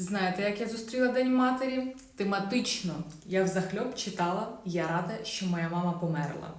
Знаєте, як я зустріла День матері? Тематично. Я взахльоб читала Я рада, що моя мама померла.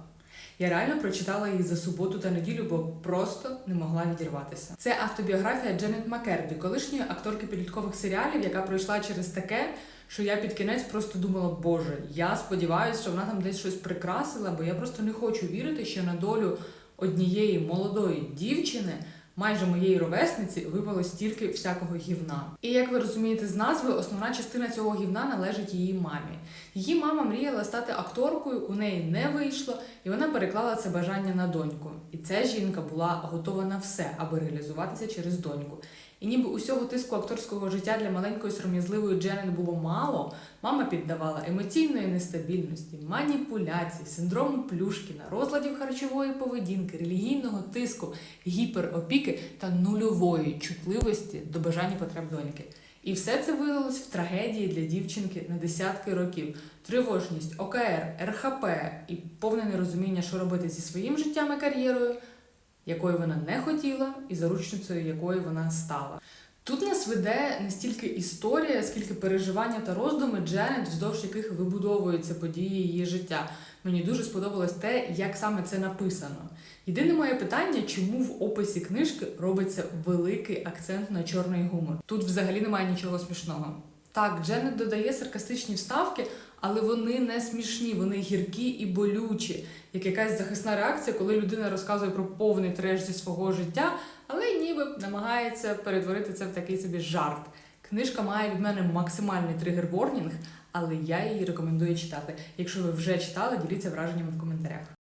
Я реально прочитала її за суботу та неділю, бо просто не могла відірватися. Це автобіографія Дженет Маккербі, колишньої акторки підліткових серіалів, яка пройшла через таке, що я під кінець просто думала, боже, я сподіваюся, що вона там десь щось прикрасила, бо я просто не хочу вірити, що на долю однієї молодої дівчини. Майже моєї ровесниці випало стільки всякого гівна. І як ви розумієте з назви, основна частина цього гівна належить її мамі. Її мама мріяла стати акторкою, у неї не вийшло, і вона переклала це бажання на доньку. І ця жінка була готова на все, аби реалізуватися через доньку. І ніби усього тиску акторського життя для маленької сором'язливої Дженет було мало, мама піддавала емоційної нестабільності, маніпуляцій, синдрому Плюшкіна, розладів харчової поведінки, релігійного тиску, гіперопіки та нульової чутливості до бажань і потреб доньки. І все це вилилось в трагедії для дівчинки на десятки років. Тривожність, ОКР, РХП і повне нерозуміння, що робити зі своїм життям і кар'єрою, якої вона не хотіла, і заручницею якої вона стала. Тут нас веде не стільки історія, скільки переживання та роздуми Дженет, вздовж яких вибудовуються події її життя. Мені дуже сподобалось те, як саме це написано. Єдине моє питання, чому в описі книжки робиться великий акцент на чорний гумор. Тут взагалі немає нічого смішного. Так, Дженет додає саркастичні вставки, але вони не смішні, вони гіркі і болючі, як якась захисна реакція, коли людина розказує про повний треш зі свого життя, але ніби намагається перетворити це в такий собі жарт. Книжка має від мене максимальний тригер-ворнінг, але я її рекомендую читати. Якщо ви вже читали, діліться враженнями в коментарях.